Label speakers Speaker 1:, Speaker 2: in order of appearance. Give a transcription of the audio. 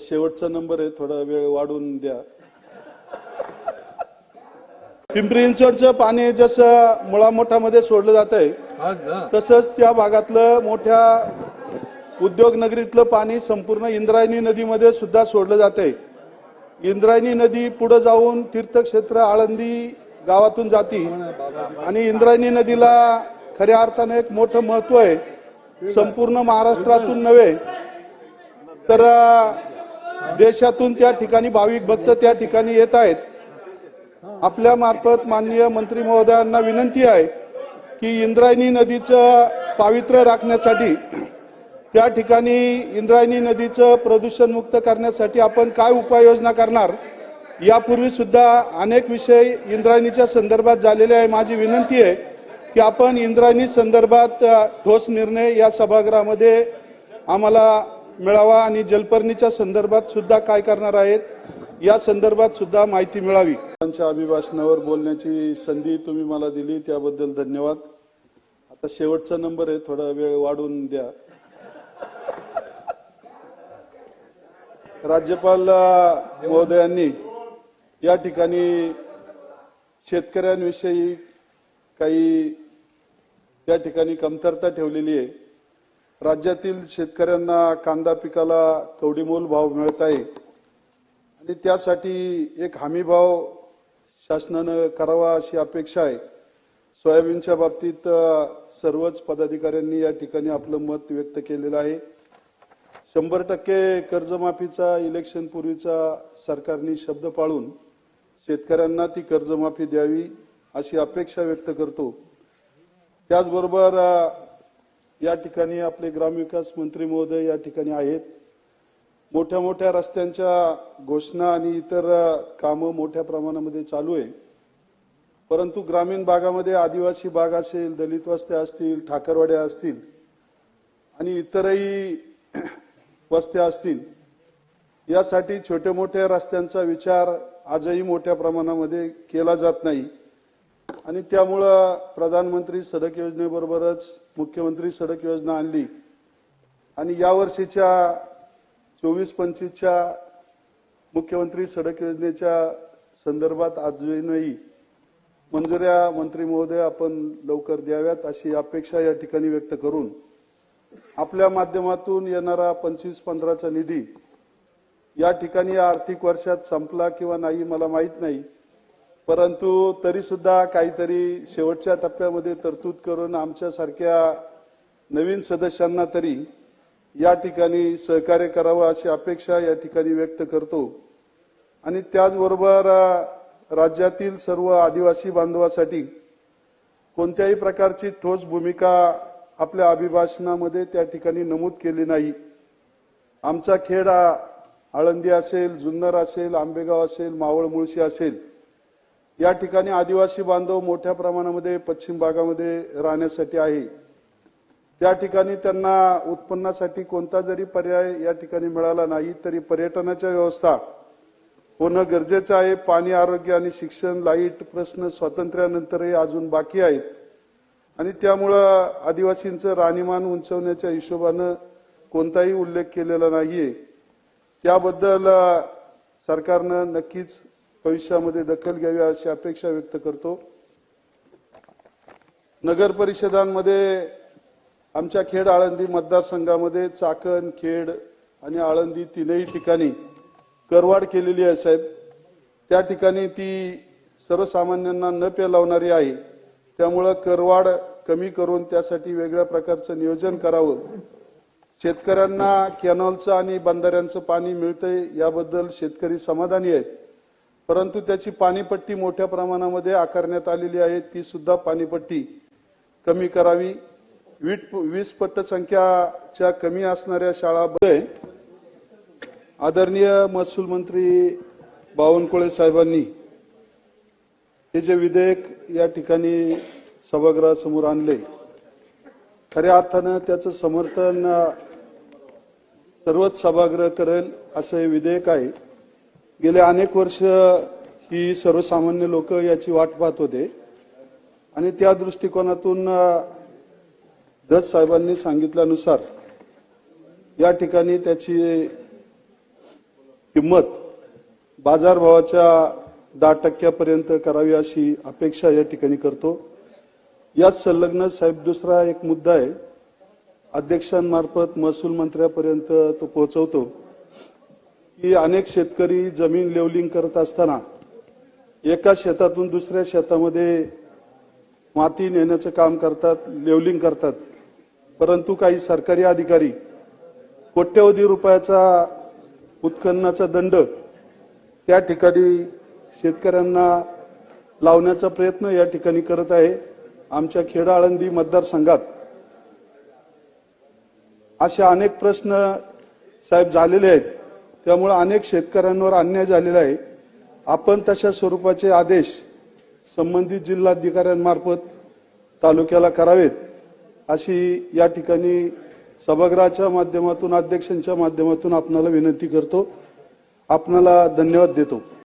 Speaker 1: शेवटचा नंबर आहे थोडा वेळ वाढवून द्या. पिंपरी चिंचवडचं पाणी जसं मुळामोठामध्ये सोडलं जात आहे तसंच त्या भागातलं मोठ्या उद्योग नगरीतलं पाणी संपूर्ण इंद्रायणी नदीमध्ये सुद्धा सोडलं जात आहे इंद्रायणी नदी पुढे जाऊन तीर्थक्षेत्र आळंदी गावातून जाती आणि इंद्रायणी नदीला खऱ्या अर्थाने एक मोठं महत्त्व आहे. संपूर्ण महाराष्ट्रातून नव्हे तर देशातून त्या ठिकाणी भाविक भक्त त्या ठिकाणी येत आहेत. आपल्या मार्फत माननीय मंत्री महोदयांना विनंती आहे की इंद्रायणी नदीचं पावित्र्य राखण्यासाठी त्या ठिकाणी इंद्रायणी नदीचं प्रदूषण मुक्त करण्यासाठी आपण काय उपाययोजना करणार यापूर्वी सुद्धा अनेक विषय इंद्रायणीच्या संदर्भात झालेले आहे. माझी विनंती आहे की आपण इंद्रायणी संदर्भात ठोस निर्णय या सभागृहामध्ये आम्हाला मिळावा आणि जलपर्णीच्या संदर्भात सुद्धा काय करणार आहेत या संदर्भात सुद्धा माहिती मिळावी. त्यांच्या अभिभाषणावर बोलण्याची संधी तुम्ही मला दिली त्याबद्दल धन्यवाद. आता शेवटचा नंबर आहे थोडा वेळ वाढवून द्या. राज्यपाल महोदयांनी या ठिकाणी शेतकऱ्यांविषयी काही त्या ठिकाणी कमतरता ठेवलेली आहे. राज्यातील शेतकऱ्यांना कांदा पिकाला कवडीमोल भाव मिळत आहे. आणि त्यासाठी एक हमी भाव शासनानं करावा अशी अपेक्षा आहे. सोयाबीनच्या बाबतीत सर्वच पदाधिकाऱ्यांनी या ठिकाणी आपलं मत व्यक्त केलेलं आहे. शंभर टक्के कर्जमाफीचा इलेक्शन पूर्वीचा सरकारने शब्द पाळून शेतकऱ्यांना ती कर्जमाफी द्यावी अशी अपेक्षा व्यक्त करतो. त्याचबरोबर या ठिकाणी आपले ग्रामविकास मंत्री महोदय या ठिकाणी आहेत. मोठ्या मोठ्या रस्त्यांच्या घोषणा आणि इतर कामं मोठ्या प्रमाणामध्ये चालू आहे. परंतु ग्रामीण भागामध्ये आदिवासी भाग असेल दलित वस्त्या असतील ठाकरवाड्या असतील आणि इतरही वस्त्या असतील यासाठी छोट्या मोठ्या रस्त्यांचा विचार आजही मोठ्या प्रमाणामध्ये केला जात नाही. आणि त्यामुळं प्रधानमंत्री सडक योजनेबरोबरच मुख्यमंत्री सडक योजना आणली. आणि या वर्षीच्या चोवीस पंचवीसच्या मुख्यमंत्री सडक योजनेच्या संदर्भात अजूनही मंजुऱ्या मंत्री महोदय आपण लवकर द्याव्यात अशी अपेक्षा या ठिकाणी व्यक्त करून आपल्या माध्यमातून येणारा पंचवीस पंधराचा निधी या ठिकाणी आर्थिक वर्षात संपला किंवा नाही मला माहीत नाही. परंतु तरी सुद्धा काहीतरी शेवटच्या टप्प्यामध्ये तरतूद करून आमच्यासारख्या नवीन सदस्यांना तरी या ठिकाणी सहकार्य करावं अशी अपेक्षा या ठिकाणी व्यक्त करतो. आणि त्याचबरोबर राज्यातील सर्व आदिवासी बांधवासाठी कोणत्याही प्रकारची ठोस भूमिका आपल्या अभिभाषणामध्ये त्या ठिकाणी नमूद केली नाही. आमचा खेड आळंदी असेल जुन्नर असेल आंबेगाव असेल मावळ मुळशी असेल या ठिकाणी आदिवासी बांधव मोठ्या प्रमाणामध्ये पश्चिम भागामध्ये राहण्यासाठी आहे. त्या ठिकाणी त्यांना उत्पन्नासाठी कोणता जरी पर्याय या ठिकाणी मिळाला नाही तरी पर्यटनाच्या व्यवस्था होणं गरजेचं आहे. पाणी आरोग्य आणि शिक्षण लाइट प्रश्न स्वातंत्र्यानंतरही अजून बाकी आहेत. आणि त्यामुळं आदिवासींचं राहणीमान उंचवण्याच्या हिशोबानं कोणताही उल्लेख केलेला नाहीये. त्याबद्दल सरकारनं नक्कीच भविष्यामध्ये दखल घ्यावी अशी अपेक्षा व्यक्त करतो. नगर परिषदांमध्ये आमच्या खेड आळंदी मतदारसंघामध्ये चाकण खेड आणि आळंदी तीनही ठिकाणी करवाढ केलेली आहे साहेब. त्या ठिकाणी ती सर्वसामान्यांना न पेलावणारी आहे. त्यामुळं करवाढ कमी करून त्यासाठी वेगळ्या प्रकारचं नियोजन करावं. शेतकऱ्यांना कॅनॉलचं आणि बंधाऱ्यांचं पाणी मिळतंय याबद्दल शेतकरी समाधानी आहेत. परंतु त्याची पाणीपट्टी मोठ्या प्रमाणामध्ये आकारण्यात आलेली आहे. ती सुद्धा पाणीपट्टी कमी करावी. वीट वीस पट्ट संख्याच्या कमी असणाऱ्या शाळामध्ये आदरणीय महसूल मंत्री बावनकुळे साहेबांनी हे जे विधेयक या ठिकाणी सभागृहासमोर आणले खऱ्या अर्थानं त्याचं समर्थन सर्वच सभागृह करेल असं हे विधेयक आहे. गेले अनेक वर्ष ही सर्वसामान्य लोक याची वाट पाहत होते. आणि त्या दृष्टिकोनातून अ, दस साहेबांनी सांगितल्यानुसार या ठिकाणी त्याची किंमत बाजारभावाच्या दहा टक्क्यापर्यंत करावी अशी अपेक्षा या ठिकाणी करतो. याच संलग्न साहेब दुसरा एक मुद्दा आहे. अध्यक्षांमार्फत महसूल मंत्र्यापर्यंत तो पोहोचवतो. की अनेक शेतकरी जमीन लेवलिंग करत असताना एका शेतातून दुसऱ्या शेतामध्ये माती नेण्याचं काम करतात लेवलिंग करतात. परंतु काही सरकारी अधिकारी कोट्यवधी रुपयाचा उत्खननाचा दंड त्या ठिकाणी शेतकऱ्यांना लावण्याचा प्रयत्न या ठिकाणी करत आहे. आमच्या खेडा आळंदी मतदारसंघात असे अनेक प्रश्न साहेब झालेले आहेत. त्यामुळे अनेक शेतकऱ्यांवर अन्याय झालेला आहे. आपण तशा स्वरूपाचे आदेश संबंधित जिल्हाधिकाऱ्यांमार्फत तालुक्याला करावेत अशी या ठिकाणी सभागृहाच्या माध्यमातून अध्यक्षांच्या माध्यमातून आपणाला विनंती करतो. आपणाला धन्यवाद देतो.